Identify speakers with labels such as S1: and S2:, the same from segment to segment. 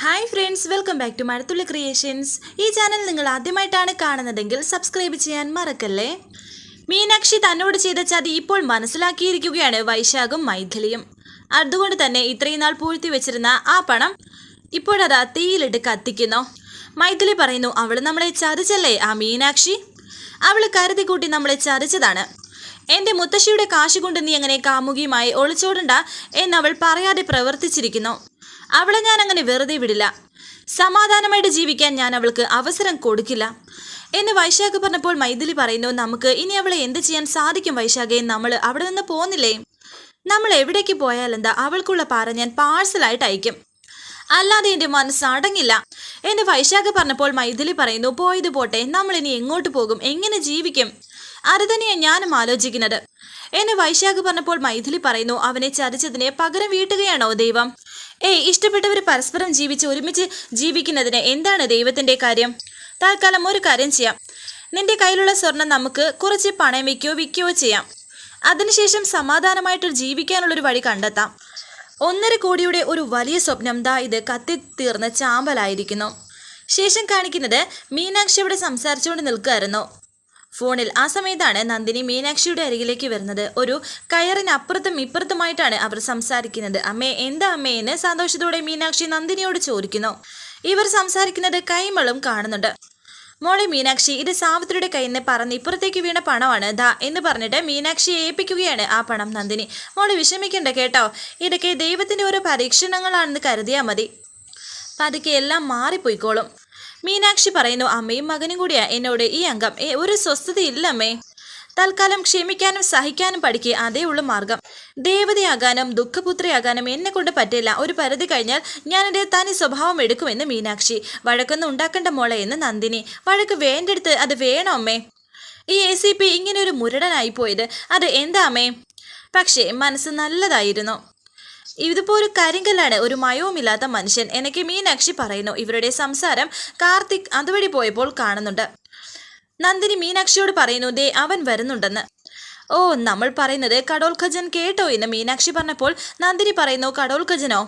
S1: Hi friends welcome back to Mazhathulli creations ഈ channel നിങ്ങൾ ആദ്യമായിട്ടാണ് കാണുന്നതെങ്കിൽ സബ്സ്ക്രൈബ് ചെയ്യാൻ മറക്കല്ലേ? മീനാക്ഷി തന്നോട് ചെയ്ത ചതി ഇപ്പോൾ മനസ്സിലാക്കിയിരിക്കുകയാണ് വൈശാഖും മൈഥിലിയും. അതുകൊണ്ട് തന്നെ ഇത്രയും നാൾ പൂഴ്ത്തി വെച്ചിരുന്ന ആ പണം ഇപ്പോഴതാ തീയിലിട്ട് കത്തിക്കുന്നു. മൈഥിലി പറയുന്നു അവൾ നമ്മളെ ചതിച്ചല്ലേ ആ മീനാക്ഷി? അവൾ കരുതി കൂട്ടി നമ്മളെ ചതിച്ചതാണ്. എന്റെ മുത്തശ്ശിയുടെ കാശ് കൊണ്ട് നീ അങ്ങനെ കാമുകിയുമായി ഒളിച്ചോടണ്ട എന്നവൾ പറയാതെ പ്രവർത്തിച്ചിരിക്കുന്നു. അവളെ ഞാൻ അങ്ങനെ വെറുതെ വിടില്ല. സമാധാനമായിട്ട് ജീവിക്കാൻ ഞാൻ അവൾക്ക് അവസരം കൊടുക്കില്ല. എന്ന് വൈശാഖ് പറഞ്ഞപ്പോൾ മൈഥിലി പറയുന്നു നമുക്ക് ഇനി അവളെ എന്ത് ചെയ്യാൻ സാധിക്കും വൈശാഖെ? നമ്മൾ അവിടെ നിന്ന് പോകുന്നില്ലേ നമ്മൾ എവിടേക്ക് പോയാലെന്താ അവൾക്കുള്ള പാറ ഞാൻ പാഴ്സലായിട്ട് അയക്കും. അല്ലാതെ എന്റെ മനസ്സ് അടങ്ങില്ല. എന്ന് വൈശാഖ് പറഞ്ഞപ്പോൾ മൈഥിലി പറയുന്നു പോയത് പോട്ടെ നമ്മൾ ഇനി എങ്ങോട്ട് പോകും? എങ്ങനെ ജീവിക്കും? അത് തന്നെയാണ് ഞാനും ആലോചിക്കുന്നത്. എന്നെ വൈശാഖ് പറഞ്ഞപ്പോൾ മൈഥിലി പറയുന്നു അവനെ ചതിച്ചതിനെ പകരം വീട്ടുകയാണോ ദൈവം? ഏയ് ഇഷ്ടപ്പെട്ടവർ പരസ്പരം ജീവിച്ച് ഒരുമിച്ച് ജീവിക്കുന്നതിന് എന്താണ് ദൈവത്തിന്റെ കാര്യം? തൽക്കാലം ഒരു കാര്യം ചെയ്യാം. നിന്റെ കയ്യിലുള്ള സ്വർണം നമുക്ക് കുറച്ച് പണയം വയ്ക്കുകയോ വിൽക്കുകയോ ചെയ്യാം. അതിനുശേഷം സമാധാനമായിട്ട് ജീവിക്കാനുള്ളൊരു വഴി കണ്ടെത്താം. ഒന്നര കോടിയുടെ ഒരു വലിയ സ്വപ്നം ദാ ഇത് കത്തിത്തീർന്ന ചാമ്പലായിരിക്കുന്നു. ശേഷം കാണിക്കുന്നത് മീനാക്ഷി അവിടെ സംസാരിച്ചുകൊണ്ട് നിൽക്കുകയായിരുന്നു. ഫോണിൽ. ആ സമയത്താണ് നന്ദിനി മീനാക്ഷിയുടെ അരികിലേക്ക് വരുന്നത്. ഒരു കയറിന് അപ്പുറത്തും ഇപ്പുറത്തുമായിട്ടാണ് അവർ സംസാരിക്കുന്നത്. അമ്മേ എന്താ അമ്മേ എന്ന് സന്തോഷത്തോടെ മീനാക്ഷി നന്ദിനിയോട് ചോദിക്കുന്നു. ഇവർ സംസാരിക്കുന്നത് കൈമളും കാണുന്നുണ്ട്. മോളെ മീനാക്ഷി ഇത് സാവിത്രിയുടെ കയ്യിൽ നിന്ന് പറന്ന് ഇപ്പുറത്തേക്ക് വീണ പണമാണ്. ദാ എന്ന് പറഞ്ഞിട്ട് മീനാക്ഷിയെ ഏൽപ്പിക്കുകയാണ് ആ പണം നന്ദിനി. മോളെ വിഷമിക്കണ്ട കേട്ടോ. ഇതൊക്കെ ദൈവത്തിന്റെ ഓരോ പരീക്ഷണങ്ങളാണെന്ന് കരുതിയാൽ മതി. പതുക്കെ എല്ലാം മാറിപ്പോയിക്കോളും. മീനാക്ഷി പറയുന്നു അമ്മയും മകനും കൂടിയാ. എന്നോട് ഈ അംഗം. ഒരു സ്വസ്ഥതയില്ലമ്മേ. തൽക്കാലം ക്ഷമിക്കാനും സഹിക്കാനും പഠിക്കുക അതേ ഉള്ളു മാർഗം. ദേവതയാകാനും ദുഃഖപുത്രിയാകാനും എന്നെ കൊണ്ട് പറ്റില്ല. ഒരു പരിധി കഴിഞ്ഞാൽ ഞാൻ എന്റെ തനി സ്വഭാവം എടുക്കുമെന്ന് മീനാക്ഷി. വഴക്കൊന്നും ഉണ്ടാക്കേണ്ട മോളെ എന്ന് നന്ദിനി. വഴക്ക് വേണ്ടെടുത്ത് അത് വേണോ അമ്മേ? ഈ എ സി പി ഇങ്ങനെ ഒരു മുരടനായി പോയത്. അത് എന്താ അമ്മേ? പക്ഷേ മനസ്സ് നല്ലതായിരുന്നു. ഇതിപ്പോ ഒരു കരിങ്കല്ലാണ് ഒരു മയവുമില്ലാത്ത മനുഷ്യൻ എനിക്ക് മീനാക്ഷി പറയുന്നു. ഇവരുടെ സംസാരം കാർത്തിക് അതുവഴി പോയപ്പോൾ കാണുന്നുണ്ട്. നന്ദിനി മീനാക്ഷിയോട് പറയുന്നു ദേ അവൻ വരുന്നുണ്ടെന്ന്. ഓ നമ്മൾ പറയുന്നത് കടോൽ ഖജൻ കേട്ടോ എന്ന് മീനാക്ഷി പറഞ്ഞപ്പോൾ നന്ദിനി പറയുന്നു കടോൽ ഖജനോ?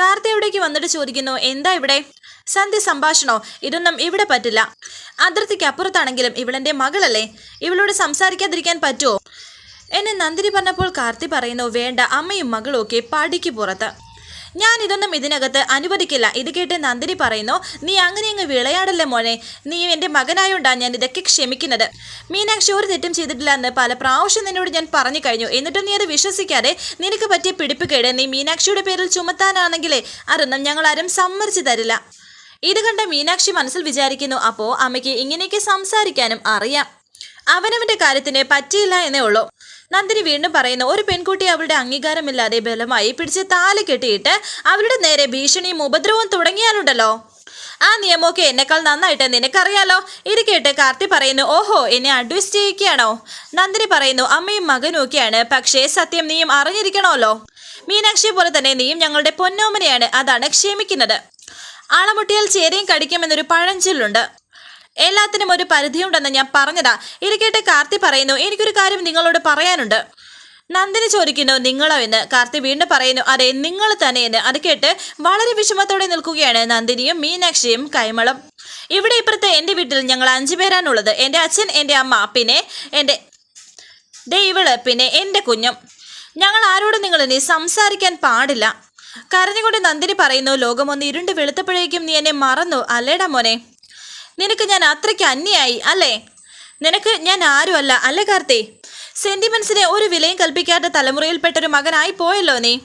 S1: കാർത്തി എവിടേക്ക് വന്നിട്ട് ചോദിക്കുന്നു എന്താ ഇവിടെ? സന്ധ്യ സംഭാഷണോ? ഇതൊന്നും ഇവിടെ പറ്റില്ല. അതിർത്തിക്ക് അപ്പുറത്താണെങ്കിലും ഇവളെന്റെ മകളല്ലേ? ഇവളോട് സംസാരിക്കാതിരിക്കാൻ പറ്റുമോ എന്നെ നന്ദിനി പറഞ്ഞപ്പോൾ കാർത്തി പറയുന്നു വേണ്ട അമ്മയും മകളും ഒക്കെ പടിക്ക് പുറത്ത്. ഞാൻ ഇതൊന്നും ഇതിനകത്ത് അനുവദിക്കില്ല. ഇത് കേട്ട് നന്ദിനി പറയുന്നു നീ അങ്ങനെ അങ്ങ് വിളയാടല്ലേ മോനെ? നീ എന്റെ മകനായോണ്ടാണ് ഞാൻ ഇതൊക്കെ ക്ഷമിക്കുന്നത്. മീനാക്ഷി ഒരു തെറ്റും ചെയ്തിട്ടില്ല എന്ന് പല പ്രാവശ്യം നിന്നോട് ഞാൻ പറഞ്ഞു കഴിഞ്ഞു. എന്നിട്ടും നീ അത് വിശ്വസിക്കാതെ നിനക്ക് പറ്റിയ പിടിപ്പ് പിടിപ്പുകേട് നീ മീനാക്ഷിയുടെ പേരിൽ ചുമത്താനാണെങ്കിലേ അതൊന്നും ഞങ്ങൾ ആരും സമ്മതിച്ചു തരില്ല. ഇത് കണ്ട മീനാക്ഷി മനസ്സിൽ വിചാരിക്കുന്നു അപ്പോൾ അമ്മയ്ക്ക് ഇങ്ങനെയൊക്കെ സംസാരിക്കാനും അറിയാം. അവനവന്റെ കാര്യത്തിന് പറ്റിയില്ല എന്നേ ഉള്ളൂ. നന്ദിനി വീണ്ടും പറയുന്നു ഒരു പെൺകുട്ടി അവളുടെ അംഗീകാരമില്ലാതെ ബലമായി പിടിച്ച് താൽ കെട്ടിയിട്ട് അവരുടെ നേരെ ഭീഷണിയും ഉപദ്രവവും തുടങ്ങിയാലുണ്ടല്ലോ. ആ നിയമമൊക്കെ എന്നെക്കാൾ നന്നായിട്ട് നിനക്കറിയാലോ. ഇത് കേട്ട് കാർത്തി പറയുന്നു ഓഹോ എന്നെ അഡ്വൈസ് ചെയ്യിക്കുകയാണോ നന്ദിനി പറയുന്നു അമ്മയും മകനും ഒക്കെയാണ് പക്ഷേ സത്യം നീയും അറിഞ്ഞിരിക്കണമല്ലോ. മീനാക്ഷി പോലെ തന്നെ നീയും ഞങ്ങളുടെ പൊന്നോമനയാണ് അതാണ് ക്ഷമിക്കുന്നത്. ആളമുട്ടിയാൽ ചേരയും കടിക്കുമെന്നൊരു പഴഞ്ചൊല്ലുണ്ട്. എല്ലാത്തിനും ഒരു പരിധിയുണ്ടെന്ന് ഞാൻ പറഞ്ഞതാ. ഇരിക്കട്ടെ കാർത്തി പറയുന്നു. എനിക്കൊരു കാര്യം നിങ്ങളോട് പറയാനുണ്ട്. നന്ദിനി ചോദിക്കുന്നു നിങ്ങളോ എന്ന്? കാർത്തി വീണ്ടും പറയുന്നു അതെ നിങ്ങൾ തന്നെ എന്ന്. അത് കേട്ട് വളരെ വിഷമത്തോടെ നിൽക്കുകയാണ് നന്ദിനിയും മീനാക്ഷിയും കൈമളും. ഇവിടെ ഇപ്പുറത്തെ എന്റെ വീട്ടിൽ ഞങ്ങൾ അഞ്ചു പേരാണുള്ളത്. എന്റെ അച്ഛൻ എന്റെ അമ്മ പിന്നെ എന്റെ ദൈവൾ പിന്നെ എന്റെ കുഞ്ഞും. ഞങ്ങൾ ആരോടും നിങ്ങൾ ഇനി സംസാരിക്കാൻ പാടില്ല. കരഞ്ഞുകൊണ്ട് നന്ദിനി പറയുന്നു ലോകമൊന്ന് ഇരുണ്ട് വെളുത്തപ്പോഴേക്കും നീ എന്നെ മറന്നു. അല്ലേടാ മോനെ? നിനക്ക് ഞാൻ അത്രയ്ക്ക് അന്യായി അല്ലേ? നിനക്ക് ഞാൻ ആരുമല്ല അല്ലേ കാർത്തി? സെന്റിമെന്റ്സിനെ ഒരു വിലയും കൽപ്പിക്കാത്ത തലമുറയിൽപ്പെട്ടൊരു മകനായി പോയല്ലോ നീ.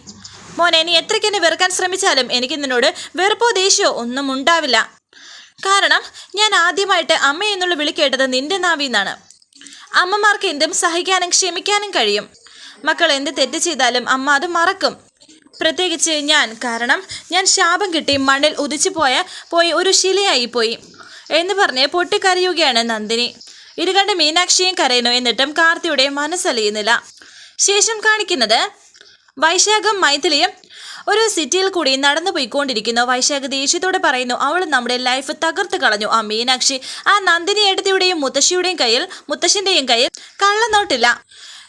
S1: മോനെ നീ എത്രയ്ക്ക് എന്നെ വെറുക്കാൻ ശ്രമിച്ചാലും എനിക്ക് നിന്നോട് വെറുപ്പോ ദേഷ്യമോ ഒന്നും ഉണ്ടാവില്ല. കാരണം ഞാൻ ആദ്യമായിട്ട് അമ്മ എന്നുള്ള വിളി കേട്ടത് നിന്റെ നാവിന്നാണ്. അമ്മമാർക്ക് എന്തും സഹിക്കാനും ക്ഷമിക്കാനും കഴിയും. മക്കൾ എന്ത് തെറ്റ് ചെയ്താലും അമ്മ അത് മറക്കും. പ്രത്യേകിച്ച് ഞാൻ കാരണം ഞാൻ ശാപം കിട്ടി മണ്ണിൽ ഉദിച്ചു പോയ പോയി ഒരു ശിലയായി പോയി. എന്ന് പറഞ്ഞ് പൊട്ടിക്കരയുകയാണ് നന്ദിനി. ഇത് കണ്ട് മീനാക്ഷിയും കരയുന്നു. എന്നിട്ടും കാർത്തിയുടെ മനസ്സലിയുന്നില്ല. ശേഷം കാണിക്കുന്നത് വൈശാഖം മൈഥിലിയും ഒരു സിറ്റിയിൽ കൂടി നടന്നു പോയിക്കൊണ്ടിരിക്കുന്നു. വൈശാഖ ദേഷ്യത്തോടെ പറയുന്നു അവൾ നമ്മുടെ ലൈഫ് തകർത്ത് കളഞ്ഞു. ആ മീനാക്ഷി ആ നന്ദിനി എടുത്തിയുടെയും മുത്തശ്ശിയുടെയും കയ്യിൽ മുത്തശ്ശിന്റെയും കയ്യിൽ കള്ളനോട്ടില്ല.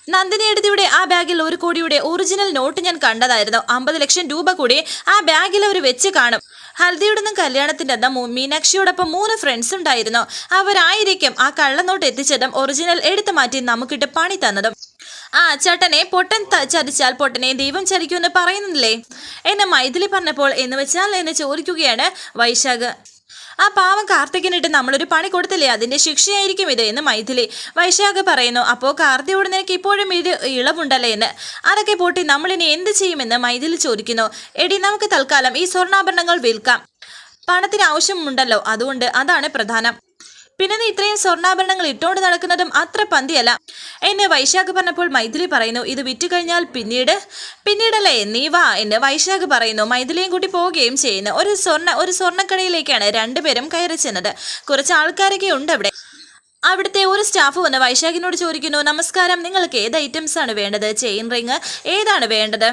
S1: നന്ദിനി എടുത്തിയുടെ ആ ബാഗിൽ ഒരു കോടിയുടെ ഒറിജിനൽ നോട്ട് ഞാൻ കണ്ടതായിരുന്നു. അമ്പത് ലക്ഷം രൂപ കൂടി ആ ബാഗിൽ അവർ വെച്ച് കാണും. ഹൽദിയുടെ നിന്നും കല്യാണത്തിന്റെ അന്ന് മീനാക്ഷിയോടൊപ്പം മൂന്ന് ഫ്രണ്ട്സ് ഉണ്ടായിരുന്നു. അവരായിരിക്കും ആ കള്ളനോട്ട് എത്തിച്ചതും ഒറിജിനൽ എടുത്തു മാറ്റി നമുക്കിട്ട് പണി തന്നതും. ആ ചേട്ടനെ പൊട്ടൻ ചതിച്ചാൽ പൊട്ടനെ ദൈവം ചതിക്കുമെന്ന് പറയുന്നില്ലേ? എന്നെ മൈഥിലി പറഞ്ഞപ്പോൾ എന്ന് വെച്ചാൽ എന്നെ ചോദിക്കുകയാണ് വൈശാഖ് ആ പാവം കാർത്തികനിട്ട് നമ്മളൊരു പണി കൊടുത്തില്ലേ? അതിന്റെ ശിക്ഷയായിരിക്കും ഇത് എന്ന് മൈഥിലി വൈശാഖ് പറയുന്നു. അപ്പോ കാർത്തിയോട് നിനക്ക് ഇപ്പോഴും ഇത് ഇളവുണ്ടല്ലേ എന്ന്. അതൊക്കെ പോട്ടി നമ്മളിനി എന്ത് ചെയ്യുമെന്ന് മൈഥിലി ചോദിക്കുന്നു. എടി നമുക്ക് തൽക്കാലം ഈ സ്വർണാഭരണങ്ങൾ വിൽക്കാം. പണത്തിന് ആവശ്യമുണ്ടല്ലോ. അതുകൊണ്ട് അതാണ് പ്രധാനം. പിന്നെ നീ ഇത്രയും സ്വർണാഭരണങ്ങൾ ഇട്ടുകൊണ്ട് നടക്കുന്നതും അത്ര പന്തിയല്ല. എന്നെ വൈശാഖ് പറഞ്ഞപ്പോൾ മൈഥിലി പറയുന്നു ഇത് വിറ്റു കഴിഞ്ഞാൽ പിന്നീട് പിന്നീടല്ലേ? നീ വാ എന്ന് വൈശാഖ് പറയുന്നു. മൈഥിലിയും കൂട്ടി പോവുകയും ചെയ്യുന്നു. ഒരു സ്വർണ ഒരു സ്വർണക്കടയിലേക്കാണ് രണ്ടുപേരും കയറി ചെന്നത്. കുറച്ച് ആൾക്കാരൊക്കെ ഉണ്ട് അവിടെ. അവിടുത്തെ ഒരു സ്റ്റാഫ് വന്ന് വൈശാഖിനോട് ചോദിക്കുന്നു നമസ്കാരം നിങ്ങൾക്ക് ഏത് ഐറ്റംസ് ആണ് വേണ്ടത്? ചെയിൻ റിങ് ഏതാണ് വേണ്ടത്?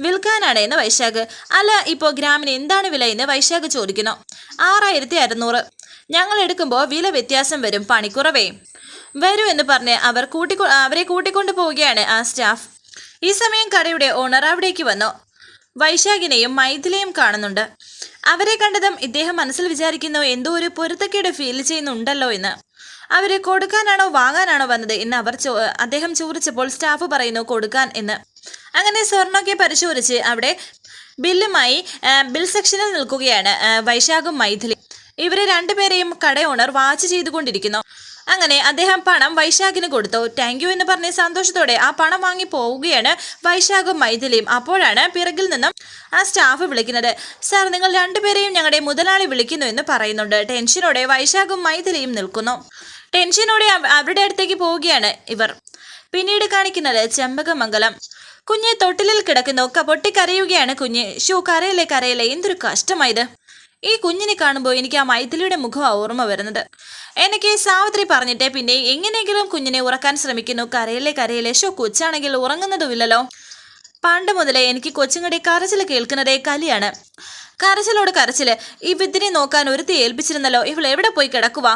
S1: വിൽക്കാനാണ്? എന്ന് വൈശാഖ്. അല്ല ഇപ്പോൾ ഗ്രാമിന് എന്താണ് വില? എന്ന് വൈശാഖ് ചോദിക്കുന്നു. ആറായിരത്തി അറുന്നൂറ്. ഞങ്ങൾ എടുക്കുമ്പോൾ വില വ്യത്യാസം വരും പണിക്കുറവേ. വരൂ എന്ന് പറഞ്ഞ് അവർ കൂട്ടിക്കൊ അവരെ കൂട്ടിക്കൊണ്ടു പോവുകയാണ് ആ സ്റ്റാഫ്. ഈ സമയം കടയുടെ ഓണർ അവിടേക്ക് വന്നു. വൈശാഖിനെയും മൈഥിലെയും കാണുന്നുണ്ട്. അവരെ കണ്ടതും ഇദ്ദേഹം മനസ്സിൽ വിചാരിക്കുന്നു എന്തോ ഒരു പൊരുത്തക്കേട് ഫീൽ ചെയ്യുന്നുണ്ടല്ലോ എന്ന്. അവരെ കൊടുക്കാനാണോ വാങ്ങാനാണോ വന്നത്? എന്ന് അവർ അദ്ദേഹം ചോദിച്ചപ്പോൾ സ്റ്റാഫ് പറയുന്നു കൊടുക്കാൻ എന്ന്. അങ്ങനെ സ്വർണൊക്കെ പരിശോധിച്ച് അവിടെ ബില്ലുമായി ബിൽ സെക്ഷനിൽ നിൽക്കുകയാണ് വൈശാഖും മൈഥിലി ഇവരെ രണ്ടുപേരെയും കട ഓണർ വാച്ച് ചെയ്തുകൊണ്ടിരിക്കുന്നു. അങ്ങനെ അദ്ദേഹം പണം വൈശാഖിന് കൊടുത്തു. താങ്ക് യു എന്ന് പറഞ്ഞ് സന്തോഷത്തോടെ ആ പണം വാങ്ങി പോവുകയാണ് വൈശാഖും മൈഥിലിയും. അപ്പോഴാണ് പിറകിൽ നിന്നും ആ സ്റ്റാഫ് വിളിക്കുന്നത്. സാർ നിങ്ങൾ രണ്ടുപേരെയും ഞങ്ങളുടെ മുതലാളി വിളിക്കുന്നു എന്ന് പറയുന്നുണ്ട്. ടെൻഷനോടെ വൈശാഖും മൈഥിലിയും നിൽക്കുന്നു. ടെൻഷനോടെ അവ- അവരുടെ അടുത്തേക്ക് പോവുകയാണ് ഇവർ. പിന്നീട് കാണിക്കുന്നത് ചെമ്പകമംഗലം. കുഞ്ഞെ തൊട്ടിലിൽ കിടക്കുന്നു. പൊട്ടിക്കരയുകയാണ് കുഞ്ഞ്. ഷൂ കരയിലെ കരയിലെ എന്തൊരു കഷ്ടമായത് ഈ കുഞ്ഞിനെ കാണുമ്പോൾ എനിക്ക് ആ മൈഥിലിയുടെ മുഖം ഓർമ്മ വരുന്നത്. എനിക്ക് സാവിത്രി പറഞ്ഞിട്ട് പിന്നെ എങ്ങനെയെങ്കിലും കുഞ്ഞിനെ ഉറക്കാൻ ശ്രമിക്കുന്നു. കരയിലെ കരയിലെ ഷോ കൊച്ചാണെങ്കിൽ ഉറങ്ങുന്നതുമില്ലല്ലോ. പണ്ട് മുതലേ എനിക്ക് കൊച്ചുങ്ങളുടെ കരച്ചിൽ കേൾക്കുന്നതേ കലിയാണ്. കരച്ചിലോട് കരച്ചിൽ ഈ വിദ്യനെ നോക്കാൻ ഒരുത്തി ഏൽപ്പിച്ചിരുന്നല്ലോ. ഇവൾ എവിടെ പോയി കിടക്കുവാ?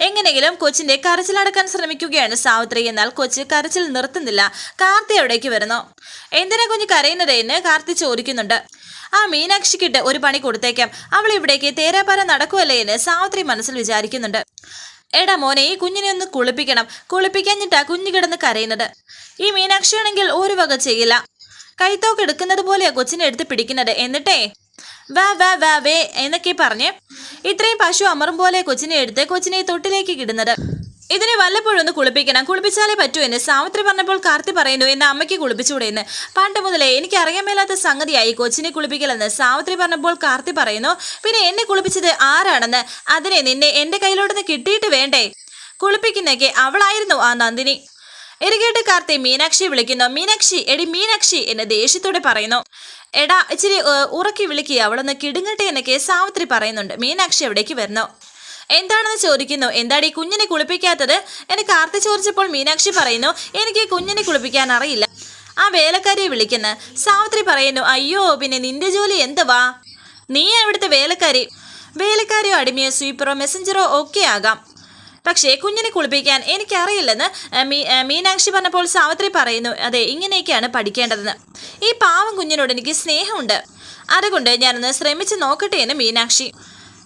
S1: എങ്ങനെയെങ്കിലും കൊച്ചിന്റെ കരച്ചിലടക്കാൻ ശ്രമിക്കുകയാണ് സാവിത്രി. എന്നാൽ കൊച്ച് കരച്ചിൽ നിർത്തുന്നില്ല. കാർത്തി അവിടേക്ക് വരുന്നു. എന്തിനാ കുഞ്ഞ് കരയുന്നത് എന്ന് കാർത്തി ചോദിക്കുന്നുണ്ട്. ആ മീനാക്ഷിക്കിട്ട് ഒരു പണി കൊടുത്തേക്കാം. അവൾ ഇവിടേക്ക് തേരാപ്പാര നടക്കുമല്ലേ എന്ന് സാവിത്രി മനസ്സിൽ വിചാരിക്കുന്നുണ്ട്. എടാ മോനെ ഈ കുഞ്ഞിനെ ഒന്ന് കുളിപ്പിക്കണം. കുളിപ്പിക്കഞ്ഞിട്ടാ കുഞ്ഞു കിടന്ന് കരയുന്നത്. ഈ മീനാക്ഷിയാണെങ്കിൽ ഒരു വക ചെയ്യില്ല. കൈത്തോക്ക് എടുക്കുന്നത് പോലെയാ കൊച്ചിനെ എടുത്ത് പിടിക്കുന്നത്. എന്നിട്ടേ? വാ വാ വാ വേ എന്നൊക്കെ പറഞ്ഞ് ഇത്രയും പശു അമറും പോലെ കൊച്ചിനെ എടുത്ത് കൊച്ചിനെ തൊട്ടിലേക്ക് കിടുന്നത്. ഇതിനെ വല്ലപ്പോഴും ഒന്ന് കുളിപ്പിക്കണം. കുളിപ്പിച്ചാലേ പറ്റൂ എന്ന് സാവിത്രി പറഞ്ഞപ്പോൾ കാർത്തി പറയുന്നു എന്നെ അമ്മയ്ക്ക് കുളിപ്പിച്ചൂടെ എന്ന്. പണ്ട് മുതലേ എനിക്ക് അറിയാൻ മേലാത്ത സംഗതിയായി കൊച്ചിനെ കുളിപ്പിക്കലെന്ന് സാവിത്രി പറഞ്ഞപ്പോൾ കാർത്തി പറയുന്നു പിന്നെ എന്നെ കുളിപ്പിച്ചത് ആരാണെന്ന്? അതിനെ നിന്നെ എന്റെ കയ്യിലോട്ടൊന്ന് കിട്ടിയിട്ട് വേണ്ടേ? കുളിപ്പിക്കുന്നൊക്കെ അവളായിരുന്നു ആ നന്ദിനി. എരികേട്ട് കാർത്തി മീനാക്ഷി വിളിക്കുന്നു മീനാക്ഷി എടി മീനാക്ഷി എന്ന് ദേഷ്യത്തോടെ പറയുന്നു. എടാ ഇച്ചിരി ഉറക്കി വിളിക്കുക അവളൊന്ന് കിടുങ്ങട്ടെ എന്നൊക്കെ സാവിത്രി പറയുന്നുണ്ട്. മീനാക്ഷി അവിടേക്ക് വരുന്നു. എന്താണെന്ന് ചോദിക്കുന്നു? എന്താടി കുഞ്ഞിനെ കുളിപ്പിക്കാത്തത്? എന്നെ കാർത്തി ചോദിച്ചപ്പോൾ മീനാക്ഷി പറയുന്നു എനിക്ക് കുഞ്ഞിനെ കുളിപ്പിക്കാൻ അറിയില്ല. ആ വേലക്കാരിയെ വിളിക്കുന്നു. സാവിത്രി പറയുന്നു അയ്യോ പിന്നെ നിന്റെ ജോലി എന്തുവാ? നീ അവിടുത്തെ വേലക്കാരി. വേലക്കാരിയോ അടിമയോ സ്വീപ്പറോ മെസ്സഞ്ചറോ ഒക്കെ ആകാം. പക്ഷേ കുഞ്ഞിനെ കുളിപ്പിക്കാൻ എനിക്കറിയില്ലെന്ന് മീ മീനാക്ഷി പറഞ്ഞപ്പോൾ സാവിത്രി പറയുന്നു അതെ ഇങ്ങനെയൊക്കെയാണ് പഠിക്കേണ്ടതെന്ന്. ഈ പാവം കുഞ്ഞിനോട് എനിക്ക് സ്നേഹമുണ്ട്. അതുകൊണ്ട് ഞാനൊന്ന് ശ്രമിച്ച് നോക്കട്ടെ എന്ന് മീനാക്ഷി.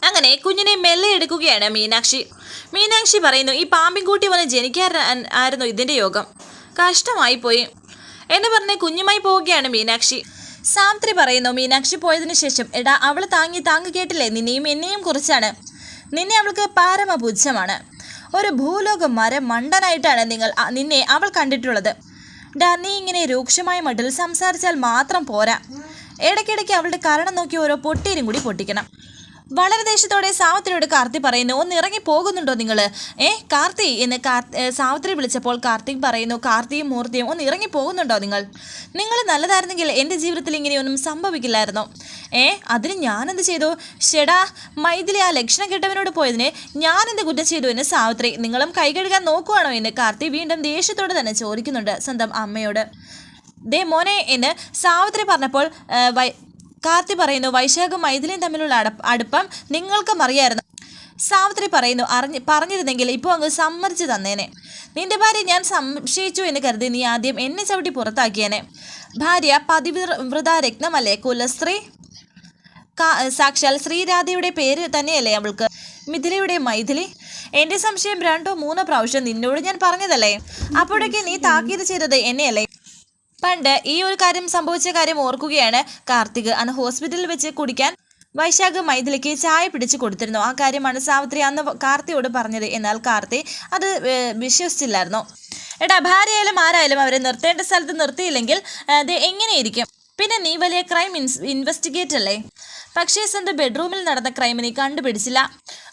S1: അങ്ങനെ കുഞ്ഞിനെ മെല്ലെ എടുക്കുകയാണ് മീനാക്ഷി. മീനാക്ഷി പറയുന്നു ഈ പാമ്പിൻകൂട്ടി വന്ന് ജനിക്കാൻ ആയിരുന്നു ഇതിന്റെ യോഗം. കഷ്ടമായി പോയി. എന്ന് പറഞ്ഞ് കുഞ്ഞുമായി പോവുകയാണ് മീനാക്ഷി. സാംത്രി പറയുന്നു മീനാക്ഷി പോയതിനു ശേഷം എടാ അവൾ താങ്ങി താങ്ങ് കേട്ടില്ലേ? നിന്നെയും എന്നെയും കുറിച്ചാണ്. നിന്നെ അവൾക്ക് പാരമപുച്ഛമാണ്. ഒരു ഭൂലോക മര മണ്ടനായിട്ടാണ് നിങ്ങൾ നിന്നെ അവൾ കണ്ടിട്ടുള്ളത്. ഡാ നീ ഇങ്ങനെ രൂക്ഷമായ മട്ടിൽ സംസാരിച്ചാൽ മാത്രം പോരാ. ഇടയ്ക്കിടയ്ക്ക് അവളുടെ കാരണം നോക്കി ഓരോ പൊട്ടീരും കൂടി പൊട്ടിക്കണം. വളരെ ദേഷ്യത്തോടെ സാവത്രിയോട് കാർത്തി പറയുന്നു ഒന്ന് ഇറങ്ങി പോകുന്നുണ്ടോ നിങ്ങൾ ഏ കാർത്തി എന്ന് സാവത്രി വിളിച്ചപ്പോൾ കാർത്തിക് പറയുന്നു കാർത്തിയും മൂർത്തിയും ഒന്ന് ഇറങ്ങി പോകുന്നുണ്ടോ നിങ്ങൾ? നിങ്ങൾ നല്ലതായിരുന്നെങ്കിൽ എന്റെ ജീവിതത്തിൽ ഇങ്ങനെയൊന്നും സംഭവിക്കില്ലായിരുന്നു? ഏ അതിന് ഞാനെന്ത് ചെയ്തു? ഷെടാ മൈഥിലി ആ ലക്ഷണം കെട്ടവനോട് പോയതിന് ഞാനെന്ത് കുറ്റം ചെയ്തു എന്ന് സാവിത്രി നിങ്ങളും കൈ കഴുകാൻ നോക്കുവാണോ? എന്ന് കാർത്തി വീണ്ടും ദേഷ്യത്തോടെ തന്നെ ചോദിക്കുന്നുണ്ട് സ്വന്തം അമ്മയോട്. ദേ മോനെ എന്ന് സാവിത്രി പറഞ്ഞപ്പോൾ കാർത്തി പറയുന്നു വൈശാഖും മൈഥിലിയും തമ്മിലുള്ള അടുപ്പം നിങ്ങൾക്കും അറിയായിരുന്നു. സാവിത്രി പറയുന്നു അറിഞ്ഞ് പറഞ്ഞിരുന്നെങ്കിൽ ഇപ്പോൾ അങ്ങ് സമ്മതിച്ചു തന്നേനെ. നിന്റെ ഭാര്യ ഞാൻ സംശയിച്ചു എന്ന് കരുതി നീ ആദ്യം എന്നെ ചവിട്ടി പുറത്താക്കിയേനെ. ഭാര്യ പതിവ്രത വൃതാരത്നമല്ലേ കുലശ്രീ? സാക്ഷാൽ ശ്രീരാധയുടെ പേര് തന്നെയല്ലേ അവൾക്ക്? മിഥിലയുടെ മൈഥിലി? എന്റെ സംശയം രണ്ടോ മൂന്നോ പ്രാവശ്യം നിന്നോട് ഞാൻ പറഞ്ഞതല്ലേ? അപ്പോഴൊക്കെ നീ താക്കീത് ചെയ്തത് എന്നെയല്ലേ? പണ്ട് ഈ ഒരു കാര്യം സംഭവിച്ച കാര്യം ഓർക്കുകയാണ് കാർത്തിക്. അന്ന് ഹോസ്പിറ്റലിൽ വെച്ച് കുടിക്കാൻ വൈശാഖ് മൈഥിലിക്ക് ചായ പിടിച്ചു കൊടുത്തിരുന്നു. ആ കാര്യമാണ് സാവിത്രി അന്ന് കാർത്തിയോട് പറഞ്ഞത്. എന്നാൽ കാർത്തി അത് വിശ്വസിച്ചില്ലായിരുന്നു. എടാ ഭാര്യയായാലും ആരായാലും അവരെ നിർത്തേണ്ട സ്ഥലത്ത് നിർത്തിയില്ലെങ്കിൽ അത് എങ്ങനെയിരിക്കും? പിന്നെ നീ വലിയ ക്രൈം ഇൻവെസ്റ്റിഗേറ്റ് അല്ലേ പക്ഷേ സ്വന്തം ബെഡ്റൂമിൽ നടന്ന ക്രൈം നീ കണ്ടുപിടിച്ചില്ല.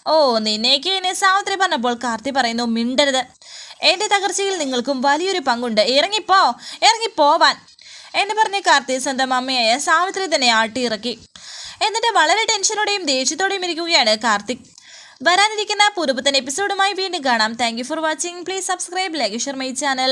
S1: ഓ നിന്നേക്ക് എന്നെ സാവിത്രി പറഞ്ഞപ്പോൾ കാർത്തി പറയുന്നു മിണ്ടരുത്. എന്റെ തകർച്ചയിൽ നിങ്ങൾക്കും വലിയൊരു പങ്കുണ്ട്. ഇറങ്ങിപ്പോ ഇറങ്ങിപ്പോവാൻ. എന്ന് പറഞ്ഞ് കാർത്തി സ്വന്തം അമ്മയായ സാവിത്രി തന്നെ ആട്ടിയിറക്കി. എന്നിട്ട് വളരെ ടെൻഷനോടെയും ദേഷ്യത്തോടെയും ഇരിക്കുകയാണ് കാർത്തിക് വരാനിരിക്കുന്ന പുതുപുത്തൻ എപ്പിസോഡുമായി വീണ്ടും കാണാം. Thank for watching please subscribe like share my channel